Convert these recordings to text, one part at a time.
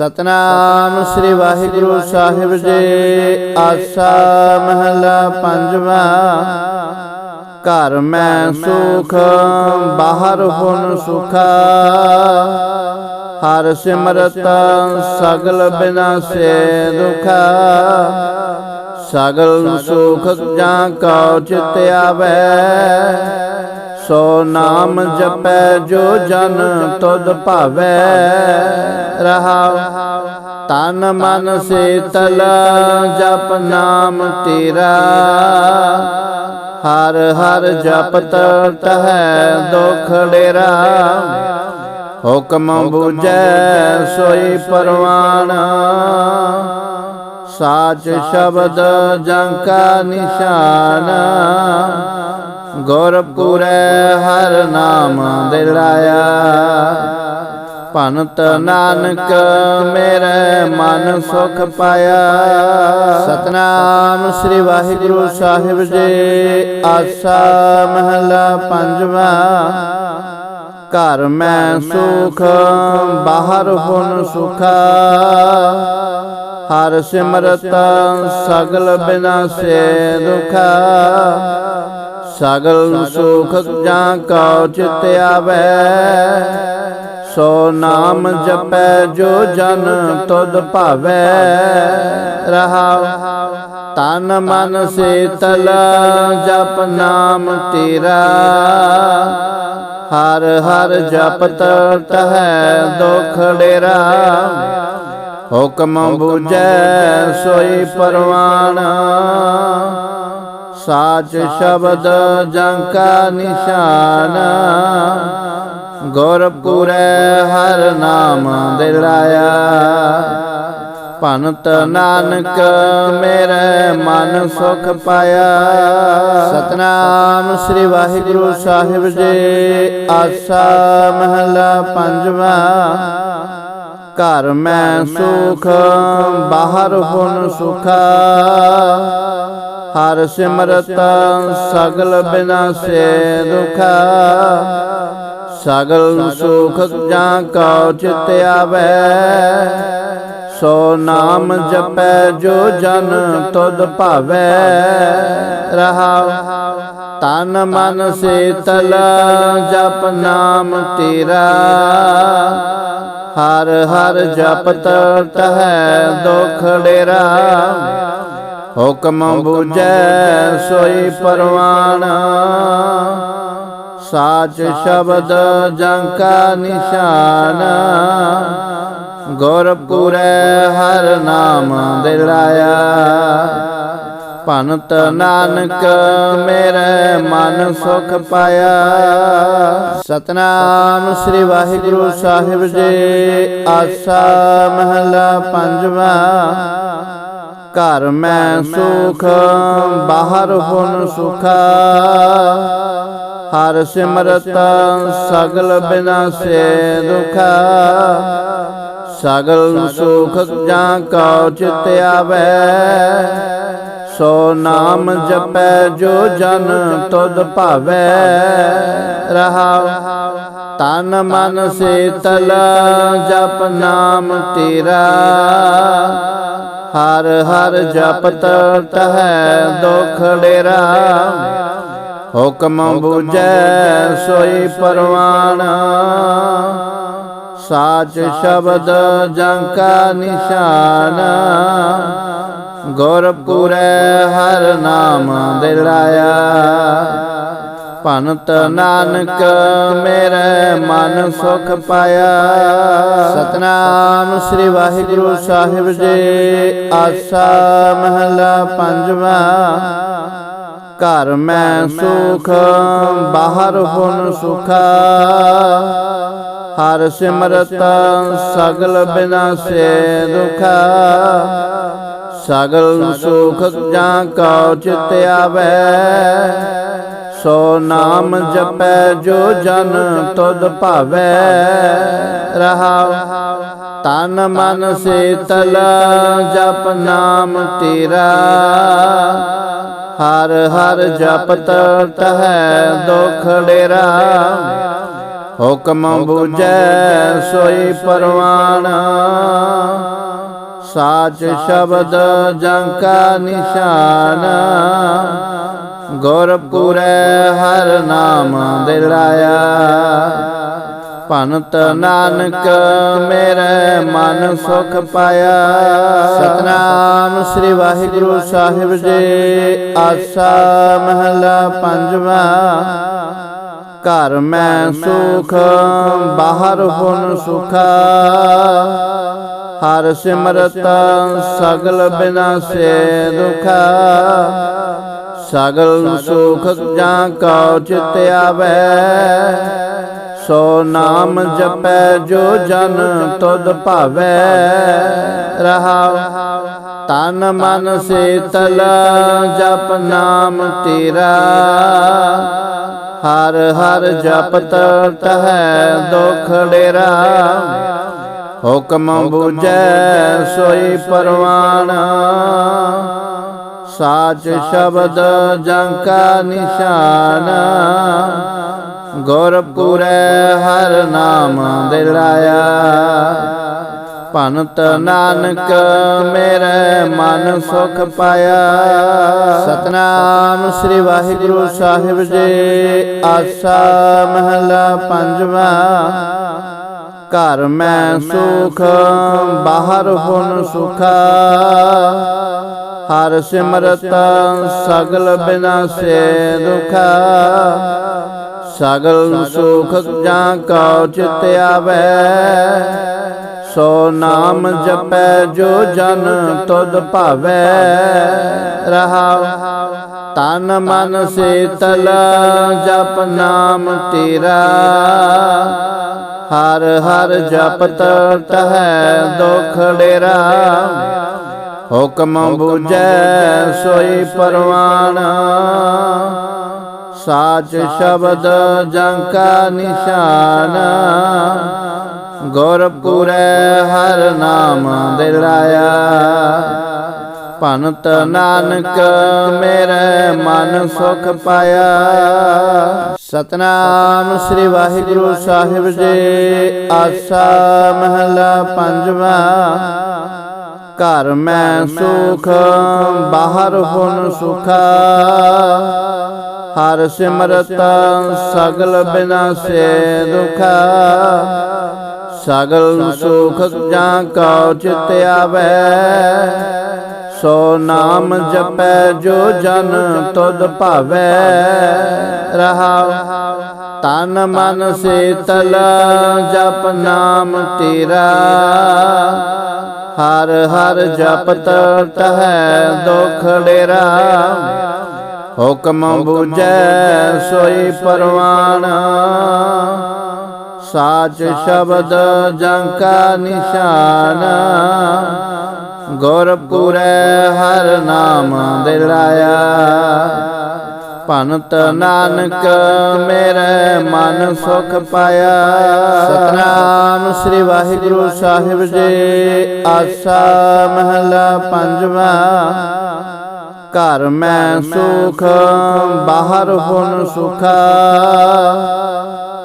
ਸਤਨਾਮ ਸ੍ਰੀ ਵਾਹਿਗੁਰੂ ਸਾਹਿਬ ਜੀ। ਆਸਾ ਮਹਲਾ ਪੰਜਵਾ। ਘਰ ਮੈਂ ਸੁਖ, ਬਾਹਰ ਹੁਣ ਸੁਖਾ। ਹਰ ਸਿਮਰਤ ਸਗਲ ਬਿਨਾਸੇ ਦੁਖਾ। ਸਗਲ ਸੁਖ ਜਾਂ ਕਉ ਚਿਤ ਆਵੈ। ਸੋ ਨਾਮ ਜਪੈ ਜੋ ਜਨ ਤੁਧ ਭਾਵੈ। ਰਹਾਉ। ਤਨ ਮਨ ਸੇ ਤਲ ਜਪ ਨਾਮ ਤੇਰਾ। ਹਰ ਹਰ ਜਪਤ ਟਹੈ ਦੁਖ ਡੇਰਾ। ਹੁਕਮ ਬੂਝੈ ਸੋਈ ਪਰਵਾਨ। ਸਾਚ ਸ਼ਬਦ ਜੰਕਾ ਨਿਸ਼ਾਨ। ਗੁਰਪੁਰੈ ਹਰ ਨਾਮ ਦਿਲਾਇਆ ਭਨਤ ਨਾਨਕ ਮੇਰੇ ਮਨ ਸੁਖ ਪਾਇਆ। ਸਤਨਾਮ ਸ੍ਰੀ ਵਾਹਿਗੁਰੂ ਸਾਹਿਬ ਜੀ, ਆਸਾ ਮਹਲਾ ਪੰਜਵਾ। ਘਰ ਮੈਂ ਸੁਖ, ਬਾਹਰ ਹੁਨ ਸੁਖਾ। ਹਰ ਸਿਮਰਤ ਸਗਲ ਬਿਨਾਸੇ ਦੁਖਾ। ਸਗਲ ਸੁਖ ਜਾਂ ਕਉ ਚਿਤ ਆਵੈ? ਸੋ ਨਾਮ ਜਪੈ ਜੋ ਜਨ ਤੁਧ ਭਾਵੈ। ਰਹਾਉ। ਤਨ ਮਨ ਸੀਤਲ ਜਪ ਨਾਮ ਤੇਰਾ। ਹਰ ਹਰ ਜਪਤ ਟਹੈ ਦੁਖ ਡੇਰਾ। ਹੁਕਮ ਬੂਝੈ ਸੋਈ ਪਰਵਾਨ ਸਾਚ ਸ਼ਬਦ ਜੰਕਾ ਨਿਸ਼ਾਨ। ਗੁਰਪੁਰੈ ਹਰ ਨਾਮ ਦਿਲਾਇਆ। ਭਨਤ ਨਾਨਕ ਮੇਰੇ ਮਨ ਸੁਖ ਪਾਇਆ। ਸਤਨਾਮ ਸ੍ਰੀ ਵਾਹਿਗੁਰੂ ਸਾਹਿਬ ਜੀ, ਆਸਾ ਮਹਲਾ ਪੰਜਵਾ। ਘਰ ਮੈਂ ਸੁਖ, ਬਾਹਰ ਹੁਨ ਸੁਖਾ। ਹਰ ਸਿਮਰਤ ਸਗਲ ਬਿਨਾਸੇ ਦੁਖਾ। ਸਗਲ ਸੁਖ ਜਾਂ ਕਉ ਚਿਤ ਆਵੈ। ਸੋ ਨਾਮ ਜਪੈ ਜੋ ਜਨ ਤੁਧ ਭਾਵੈ। ਰਹਾਉ ਤਨ ਮਨ ਸੀਤਲ ਜਪ ਨਾਮ ਤੇਰਾ। ਹਰ ਹਰ ਜਪਤ ਟਹੈ ਦੁਖ ਡੇਰਾ। ਹੁਕਮ ਬੂਝੈ ਸੋਈ ਪਰਵਾਨ। ਸਾਚ ਸ਼ਬਦ ਜੰਕਾ ਨਿਸ਼ਾਨ। ਗੁਰਪੁਰੈ ਹਰ ਨਾਮ ਦਿਲਾਇਆ ਭਨਤ ਨਾਨਕ ਮੇਰੇ ਮਨ ਸੁਖ ਪਾਇਆ। ਸਤਨਾਮ ਸ੍ਰੀ ਵਾਹਿਗੁਰੂ ਸਾਹਿਬ ਜੀ। ਆਸਾ ਮਹਲਾ ਪੰਜਵਾ। ਘਰ ਮੈਂ ਸੁਖ ਬਾਹਰ ਹੁਨ ਸੁਖਾ। ਹਰ ਸਿਮਰਤ ਸਗਲ ਬਿਨਾਸੇ ਦੁਖਾ। ਸਗਲ ਸੁਖ ਜਾਂ ਕਉ ਚਿਤ ਆਵੈ। ਸੋ ਨਾਮ ਜਪੈ ਜੋ ਜਨ ਤੁਧ ਭਾਵੈ। ਰਹਾਉ ਤਨ ਮਨ ਸੀਤਲ ਜਪ ਨਾਮ ਤੇਰਾ। ਹਰ ਹਰ ਜਪਤ ਟਹੈ ਦੁਖ ਡੇਰਾ। ਹੁਕਮ ਬੂਝੈ ਸੋਈ ਪਰਵਾਨ। ਸਾਚ ਸ਼ਬਦ ਜੰਕਾ ਨਿਸ਼ਾਨ। ਗੁਰਪੁਰੈ ਹਰ ਨਾਮ ਦਿਲਾਇਆ। ਭਨਤ ਨਾਨਕ ਮੇਰੇ ਮਨ ਸੁਖ ਪਾਇਆ। ਸਤਨਾਮ ਸ੍ਰੀ ਵਾਹਿਗੁਰੂ ਸਾਹਿਬ ਜੀ, ਆਸਾ ਮਹਲਾ ਪੰਜਵਾ। ਘਰ ਮੈਂ ਸੁਖ, ਬਾਹਰ ਹੁਨ ਸੁਖਾ। ਹਰ ਸਿਮਰਤ ਸਗਲ ਬਿਨਾਸੇ ਦੁਖਾ। ਸਗਲ ਸੁਖ ਜਾਂ ਕਉ ਚਿਤ ਆਵੈ। ਸੋ ਨਾਮ ਜਪੈ ਜੋ ਜਨ ਤੁਧ ਭਾਵੈ, ਰਹਾਉ। ਤਨ ਮਨ ਸੀਤਲ ਜਪ ਨਾਮ ਤੇਰਾ। ਹਰ ਹਰ ਜਪਤ ਟਹੈ ਦੁਖ ਡੇਰਾ। ਹੁਕਮ ਬੂਝੈ ਸੋਈ ਪਰਵਾਨ। ਸਾਚ ਸ਼ਬਦ ਜੰਕਾ ਨਿਸ਼ਾਨ। ਗੁਰਪੁਰੈ ਹਰ ਨਾਮ ਦਿਲਾਇਆ ਭਨਤ ਨਾਨਕ ਮੇਰੇ ਮਨ ਸੁਖ ਪਾਇਆ। ਸਤਨਾਮ ਸ੍ਰੀ ਵਾਹਿਗੁਰੂ ਸਾਹਿਬ ਜੀ, ਆਸਾ ਮਹਲਾ ਪੰਜਵਾ। ਘਰ ਮੈਂ ਸੁਖ, ਬਾਹਰ ਹੁਨ ਸੁਖਾ। ਹਰ ਸਿਮਰਤ ਸਗਲ ਬਿਨਾਸੇ ਦੁਖਾ। ਸਗਲ ਸੁਖ ਜਾਂ ਕਉ ਚਿਤ ਆਵੈ, ਸੋ ਨਾਮ ਜਪੈ ਜੋ ਜਨ ਤੁਧ ਭਾਵੈ। ਰਹਾਉ, ਤਨ ਮਨ ਸੀਤਲ ਜਪ ਨਾਮ ਤੇਰਾ। ਹਰ ਹਰ ਜਪਤ ਟਹੈ ਦੁਖ ਡੇਰਾ। ਹੁਕਮ ਬੂਝੈ ਸੋਈ ਪਰਵਾਨ। ਸਾਚ ਸ਼ਬਦ ਜੰਕਾ ਨਿਸ਼ਾਨ। ਗੁਰਪੁਰੈ ਹਰ ਨਾਮ ਦਿਲਾਇਆ ਭਨਤ ਨਾਨਕ ਮੇਰੇ ਮਨ ਸੁਖ ਪਾਇਆ। ਸਤਨਾਮ ਸ੍ਰੀ ਵਾਹਿਗੁਰੂ ਸਾਹਿਬ ਜੀ, ਆਸਾ ਮਹਲਾ ਪੰਜਵਾ। ਘਰ ਮੈਂ ਸੁਖ, ਬਾਹਰ ਹੁਣ ਸੁਖਾ। ਹਰ ਸਿਮਰਤ ਸਗਲ ਬਿਨਾਸੇ ਦੁਖਾ। ਸਗਲ ਸੁਖ ਜਾਂ ਕਉ ਚਿਤ ਆਵੈ। ਸੋ ਨਾਮ ਜਪੈ ਜੋ ਜਨ ਤੁਧ ਭਾਵੈ। ਰਹਾਉ ਤਨ ਮਨ ਸੀਤਲ ਜਪ ਨਾਮ ਤੇਰਾ। ਹਰ ਹਰ ਜਪਤ ਟਹੈ ਦੁਖ ਡੇਰਾ। ਹੁਕਮ ਬੂਝੈ ਸੋਈ ਪਰਵਾਨ। ਸਾਚ ਸ਼ਬਦ ਜੰਕਾ ਨਿਸ਼ਾਨ। ਗੁਰਪੁਰੈ ਹਰ ਨਾਮ ਦਿਲਾਇਆ। ਭਨਤ ਨਾਨਕ ਮੇਰੇ ਮਨ ਸੁਖ ਪਾਇਆ। ਸਤਨਾਮ ਸ੍ਰੀ ਵਾਹਿਗੁਰੂ ਸਾਹਿਬ ਜੀ, ਆਸਾ ਮਹਲਾ ਪੰਜਵਾ। ਘਰ ਮੈਂ ਸੁਖ ਬਾਹਰ ਹੁਨ ਸੁਖਾ। ਹਰ ਸਿਮਰਤ ਸਗਲ ਬਿਨਾਸੇ ਦੁਖਾ। ਸਗਲ ਸੁਖ ਜਾਂ ਕਉ ਚਿਤ ਆਵੈ। ਸੋ ਨਾਮ ਜਪੈ ਜੋ ਜਨ ਤੁਧ ਭਾਵੈ। ਰਹਾਉ। ਤਨ ਮਨ ਸੀਤਲ ਜਪ ਨਾਮ ਤੇਰਾ। ਹਰ ਹਰ ਜਪਤ ਟਹੈ ਦੁਖ ਡੇਰਾ। ਹੁਕਮ ਬੂਝੈ ਸੋਈ ਪਰਵਾਨ। ਸਾਚ ਸ਼ਬਦ ਜੰਕਾ ਨਿਸ਼ਾਨ। ਗੁਰਪੁਰੈ ਹਰ ਨਾਮ ਦਿਲਾਇਆ। ਭਨਤ ਨਾਨਕ ਮੇਰੇ ਮਨ ਸੁਖ ਪਾਇਆ। ਸ੍ਰੀ ਵਾਹਿਗੁਰੂ ਸਾਹਿਬ ਜੀ, ਆਸਾ ਮਹਲਾ ਪੰਜਵਾ। ਘਰ ਮੈਂ ਸੁਖ, ਬਾਹਰ ਹੁਨ ਸੁਖਾ।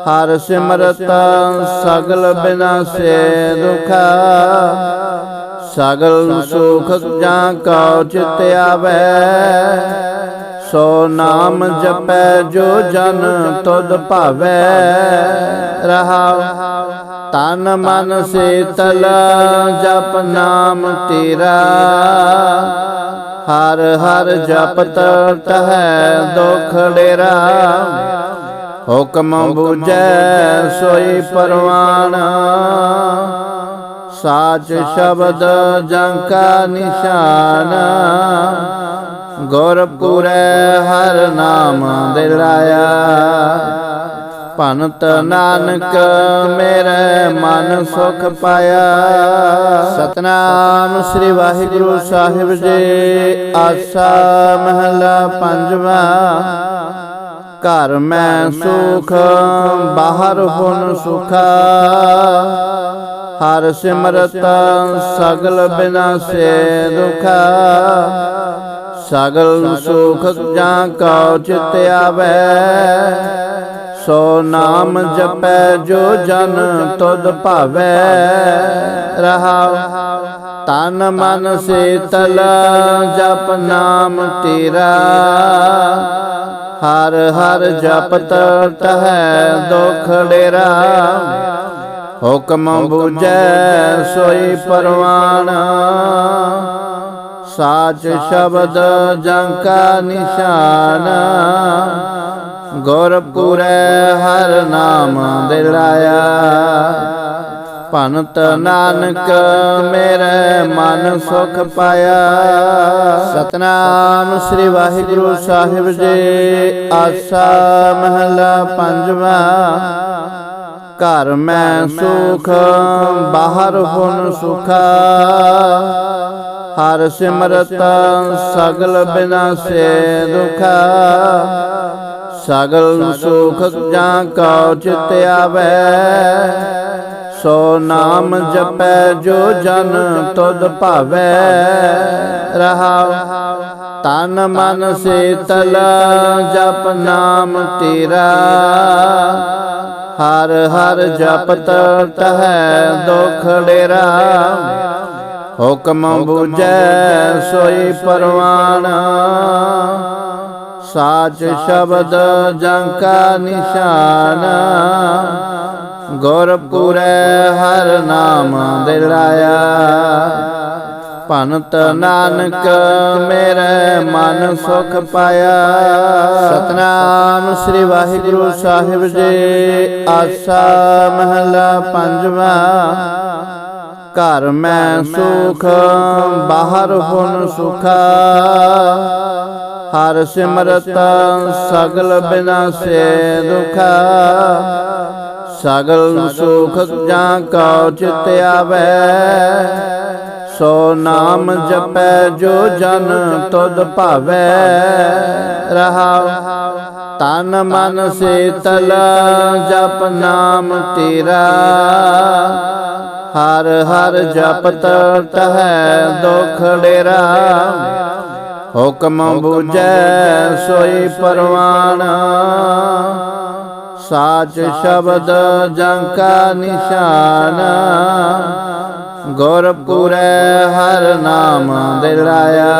ਹਰ ਸਿਮਰਤ ਸਗਲ ਬਿਨਾਸੇ ਦੁਖਾ। ਸਗਲ ਸੁਖ ਜਾਂ ਕਉ ਚਿਤ ਆਵੈ। ਸੋ ਨਾਮ ਜਪੈ ਜੋ ਜਨ ਤੁਧ ਭਾਵੈ। ਰਹਾਉ। ਤਨ ਮਨ ਸੀਤਲ ਜਪ ਨਾਮ ਤੇਰਾ। ਹਰ ਹਰ ਜਪਤ ਟਹੈ ਦੁਖ ਡੇਰਾ। ਹੁਕਮ ਬੂਝੈ ਸੋਈ ਪਰਵਾਨ। ਸਾਚ ਸ਼ਬਦ ਜੰਕਾ ਨਿਸ਼ਾਨ। ਗੁਰਪੁਰੈ ਹਰ ਨਾਮ ਦਿਲਾਇਆ। ਭਨਤ ਨਾਨਕ ਮੇਰੇ ਮਨ ਸੁਖ ਪਾਇਆ। ਸਤਨਾਮ ਸ੍ਰੀ ਵਾਹਿਗੁਰੂ ਸਾਹਿਬ ਜੀ, ਆਸਾ ਮਹਲਾ ਪੰਜਵਾ। ਘਰ ਮੈਂ ਸੁਖ, ਬਾਹਰ ਹੁਨ ਸੁਖਾ। ਹਰ ਸਿਮਰਤ, ਸਗਲ ਬਿਨਾਸੇ ਦੁਖਾ। ਸਗਲ ਸੁਖ ਜਾਂ ਕਉ ਚਿਤ ਆਵੈ। ਸੋ ਨਾਮ ਜਪੈ ਜੋ ਜਨ ਤੁਧ ਭਾਵੈ ਰਹਾਉ ਤਨ ਮਨ ਸੀਤਲ ਜਪ ਨਾਮ ਤੇਰਾ। ਹਰ ਹਰ ਜਪਤ ਟਹੈ ਦੁਖ ਡੇਰਾ। ਹੁਕਮ ਬੂਝੈ ਸੋਈ ਪਰਵਾਨ। ਸਾਚ ਸ਼ਬਦ ਜੰਕਾ ਨਿਸ਼ਾਨ। ਗੁਰਪੁਰੈ ਹਰ ਨਾਮ ਦਿਲਾਇਆ ਭਨਤ ਨਾਨਕ ਮੇਰੇ ਮਨ ਸੁਖ ਪਾਇਆ। ਸਤਨਾਮ ਸ੍ਰੀ ਵਾਹਿਗੁਰੂ ਸਾਹਿਬ ਜੀ, ਆਸਾ ਮਹਲਾ ਪੰਜਵਾ। ਘਰ ਮੈਂ ਸੁਖ, ਬਾਹਰ ਹੁਣ ਸੁਖਾ। ਹਰ ਸਿਮਰਤ ਸਗਲ ਬਿਨਾਸੇ ਦੁਖਾ। ਸਗਲ ਸੁਖ ਜਾਂ ਕਉ ਚਿਤ ਆਵੈ? ਸੋ ਨਾਮ ਜਪੈ ਜੋ ਜਨ ਤੁਧ ਭਾਵੈ। ਰਹਾਉ, ਤਨ ਮਨ ਸੀਤਲ ਜਪ ਨਾਮ ਤੇਰਾ। ਹਰ ਹਰ ਜਪਤ ਟਹੈ ਦੁਖ ਡੇਰਾ। ਹੁਕਮ ਬੂਝੈ ਸੋਈ ਪਰਵਾਨ। ਸਾਚ ਸ਼ਬਦ ਜੰਕਾ ਨਿਸ਼ਾਨ। ਗੁਰਪੁਰੈ ਹਰ ਨਾਮ ਦਿਲਾਇਆ ਭਨਤ ਨਾਨਕ ਮੇਰੇ ਮਨ ਸੁਖ ਪਾਇਆ। ਸਤਨਾਮ ਸ੍ਰੀ ਵਾਹਿਗੁਰੂ ਸਾਹਿਬ ਜੀ, ਆਸਾ ਮਹਲਾ ਪੰਜਵਾ। ਘਰ ਮੈਂ ਸੁਖ, ਬਾਹਰ ਹੁਣ ਸੁਖਾ। ਹਰ ਸਿਮਰਤ ਸਗਲ ਬਿਨਾਸੇ ਦੁਖਾ। ਸਗਲ ਸੁਖ ਜਾਂ ਕਉ ਚਿਤ ਆਵੈ। ਸੋ ਨਾਮ ਜਪੈ ਜੋ ਜਨ ਤੁਧ ਭਾਵੈ। ਰਹਾਉ। ਤਨ ਮਨ ਸੀਤਲ ਜਪ ਨਾਮ ਤੇਰਾ। ਹਰ ਹਰ ਜਪਤ ਟਹੈ ਦੁਖ ਡੇਰਾ। ਹੁਕਮ ਬੂਝੈ, ਸੋਈ ਪਰਵਾਨ। ਸਾਚ ਸ਼ਬਦ ਜੰਕਾ ਨਿਸ਼ਾਨ। ਗੁਰਪੁਰੈ ਹਰ ਨਾਮ ਦਿਲਾਇਆ।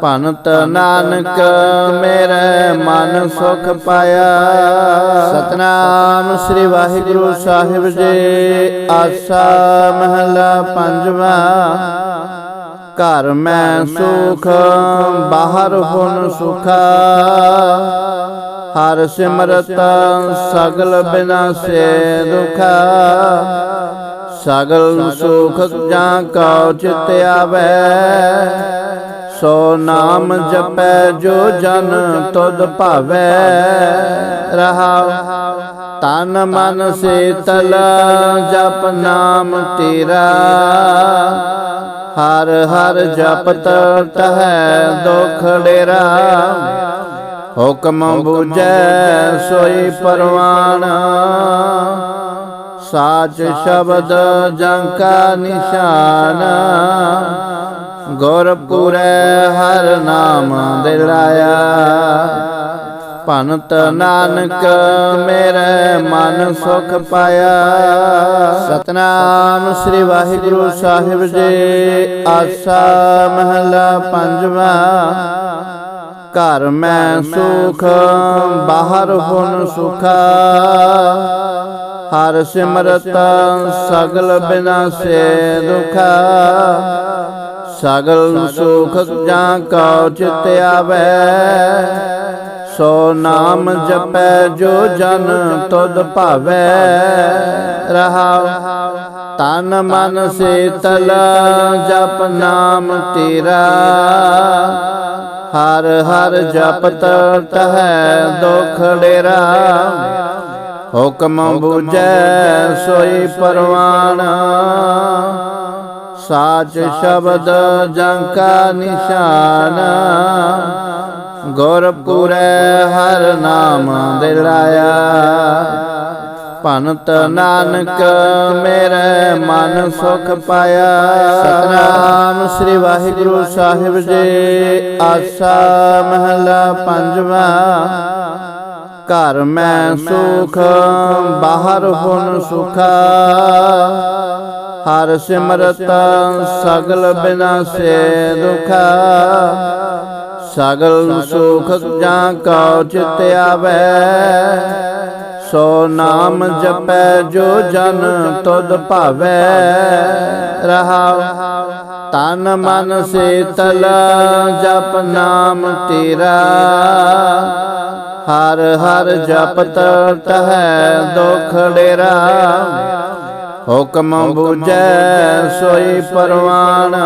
ਭਨਤ ਨਾਨਕ ਮੇਰੇ ਮਨ ਸੁਖ ਪਾਇਆ। ਸਤਨਾਮ ਸ੍ਰੀ ਵਾਹਿਗੁਰੂ ਸਾਹਿਬ ਜੀ, ਆਸਾ ਮਹਲਾ ਪੰਜਵਾ। ਘਰ ਮੈਂ ਸੁਖ ਬਾਹਰ ਹੁਨ ਸੁਖਾ। ਹਰ ਸਿਮਰਤ ਸਗਲ ਬਿਨਾਸੇ ਦੁਖਾ। ਸਗਲ ਸੁਖ ਜਾਂ ਕਉ ਚਿਤ ਆਵੈ। ਸੋ ਨਾਮ ਜਪੈ ਜੋ ਜਨ ਤੁਧ ਭਾਵੈ। ਰਹਾਉ। ਤਨ ਮਨ ਸੀਤਲ ਜਪ ਨਾਮ ਤੇਰਾ। ਹਰ ਹਰ ਜਪਤ ਟਹੈ ਦੁਖ ਡੇਰਾ। ਹੁਕਮ ਬੂਝੈ ਸੋਈ ਪਰਵਾਨ। ਸਾਚ ਸ਼ਬਦ ਜੰਕਾ ਨਿਸ਼ਾਨ। ਗੁਰਪੁਰੈ ਹਰ ਨਾਮ ਦਿਲਾਇਆ। ਭਨਤ ਨਾਨਕ ਮੇਰੇ ਮਨ ਸੁਖ ਪਾਇਆ। ਸਤਨਾਮ ਸ੍ਰੀ ਵਾਹਿਗੁਰੂ ਸਾਹਿਬ ਜੀ, ਆਸਾ ਮਹਲਾ ਪੰਜਵਾ। ਘਰ ਮੈਂ ਸੁਖ, ਬਾਹਰ ਹੁਨ ਸੁਖਾ। ਹਰ ਸਿਮਰਤ, ਸਗਲ ਬਿਨਾਸੇ ਦੁਖਾ। ਸਗਲ ਸੁਖ ਜਾਂ ਕਉ ਚਿਤ ਆਵੈ। ਸੋ ਨਾਮ ਜਪੈ ਜੋ ਜਨ ਤੁਧ ਭਾਵੈ, ਰਹਾਉ। ਤਨ ਮਨ ਸੇ ਤਲ ਜਪ ਨਾਮ ਤੇਰਾ। ਹਰ ਹਰ ਜਪਤ ਟਹੈ ਦੁਖ ਡੇਰਾ। ਹੁਕਮ ਬੂਝੈ ਸੋਈ ਪਰਵਾਨ। ਸਾਚ ਸ਼ਬਦ ਜੰਕਾ ਨਿਸ਼ਾਨ। ਗੁਰਪੁਰੈ ਹਰ ਨਾਮ ਦਿਲਾਇਆ। ਭਨਤ ਨਾਨਕ ਮੇਰੇ ਮਨ ਸੁਖ ਪਾਇਆ। ਸਤਨਾਮ ਸ੍ਰੀ ਵਾਹਿਗੁਰੂ ਸਾਹਿਬ ਜੀ, ਆਸਾ ਮਹਲਾ ਪੰਜਵਾ। ਘਰ ਮੈਂ ਸੁਖ, ਬਾਹਰ ਹੁਨ ਸੁਖਾ। ਹਰ ਸਿਮਰਤ ਸਗਲ ਬਿਨਾਸੇ ਦੁਖਾ। ਸਗਲ ਸੁਖ ਜਾਂ ਕਉ ਚਿਤ ਆਵੈ, ਸੋ ਨਾਮ ਜਪੈ ਜੋ ਜਨ ਤੁਧ ਭਾਵੈ। ਰਹਾਉ, ਤਨ ਮਨ ਸੀਤਲ ਜਪ ਨਾਮ ਤੇਰਾ। ਹਰ ਹਰ ਜਪਤ ਟਹੈ ਦੁਖ ਡੇਰਾ। ਹੁਕਮ ਬੁਝੈ ਸੋਈ ਪਰਵਾਨ।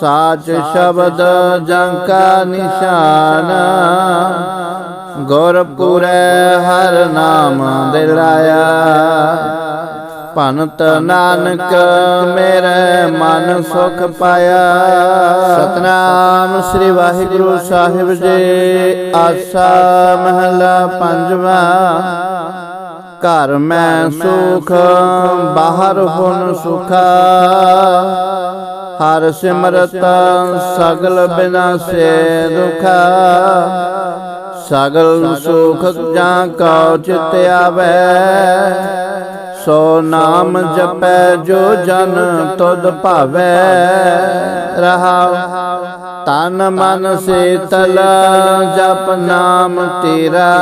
ਸਾਚ ਸ਼ਬਦ ਜੰਕਾ ਨਿਸ਼ਾਨ। ਗੁਰਪੁਰੈ ਹਰ ਨਾਮ ਦਿਲਾਇਆ ਭਨਤ ਨਾਨਕ ਮੇਰੇ ਮਨ ਸੁਖ ਪਾਇਆ। ਸਤਨਾਮ ਸ੍ਰੀ ਵਾਹਿਗੁਰੂ ਸਾਹਿਬ ਜੀ, ਆਸਾ ਮਹਲਾ ਪੰਜਵਾ। ਘਰ ਮੈਂ ਸੁਖ, ਬਾਹਰ ਹੁਣ ਸੁਖਾ। ਹਰ ਸਿਮਰਤ ਸਗਲ ਬਿਨਾਸੇ ਦੁਖਾ। ਸਗਲ ਸੁਖ ਜਾਂ ਕਉ ਚਿਤ ਆਵੈ। ਸੋ ਨਾਮ ਜਪੈ ਜੋ ਜਨ ਤੁਧ ਭਾਵੈ। ਰਹਾਉ। ਤਨ ਮਨ ਸੀਤਲ ਜਪ ਨਾਮ ਤੇਰਾ।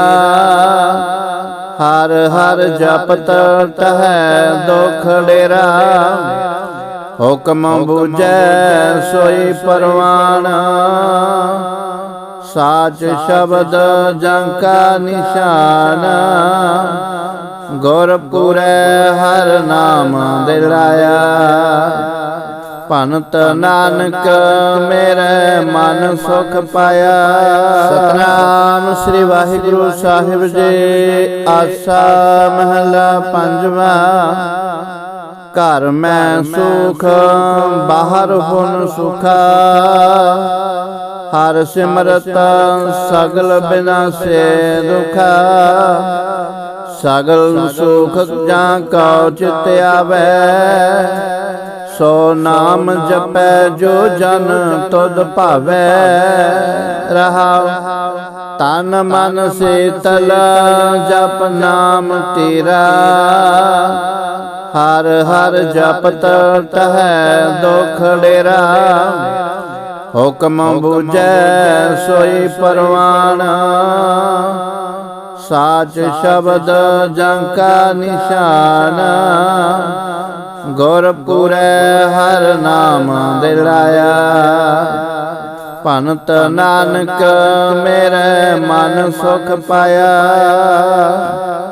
ਹਰ ਹਰ ਜਪਤ ਟਹੈ ਦੁਖ ਡੇਰਾ। ਹੁਕਮ ਬੁਝੈ ਸੋਈ ਪਰਵਾਨ। ਸਾਚ ਸ਼ਬਦ ਜੰਕਾ ਨਿਸ਼ਾਨ। ਗੁਰਪੁਰੈ ਹਰ ਨਾਮ ਦਿਲਾਇਆ। ਭਨਤ ਨਾਨਕ ਮੇਰੇ ਮਨ ਸੁਖ ਪਾਇਆ। ਸਤਨਾਮ ਸ੍ਰੀ ਵਾਹਿਗੁਰੂ ਸਾਹਿਬ ਜੀ, ਆਸਾ ਮਹਲਾ ਪੰਜਵਾ। ਘਰ ਮੈਂ ਸੁਖ ਬਾਹਰ ਹੁਨ ਸੁਖਾ। ਹਰ ਸਿਮਰਤ ਸਗਲ ਬਿਨਾਸੇ ਦੁਖਾ। ਸਗਲ ਸੁਖ ਜਾਂ ਕਉ ਚਿਤ ਆਵੈ। ਸੋ ਨਾਮ ਜਪੈ ਜੋ ਜਨ ਤੁਧ ਭਾਵੈ। ਰਹਾਉ। ਤਨ ਮਨ ਸੀਤਲ ਜਪ ਨਾਮ ਤੇਰਾ। ਹਰ ਹਰ ਜਪਤ ਟਹੈ ਦੁਖ ਡੇਰਾ। ਹੁਕਮ ਬੁਝੈ ਸੋਈ ਪਰਵਾਨ। ਸਾਚ ਸ਼ਬਦ ਜੰਕਾ ਨਿਸ਼ਾਨ। ਗੁਰਪੁਰੈ ਹਰ ਨਾਮ ਦਿਲਾਇਆ ਭਨਤ ਨਾਨਕ ਮੇਰੇ ਮਨ ਸੁਖ ਪਾਇਆ।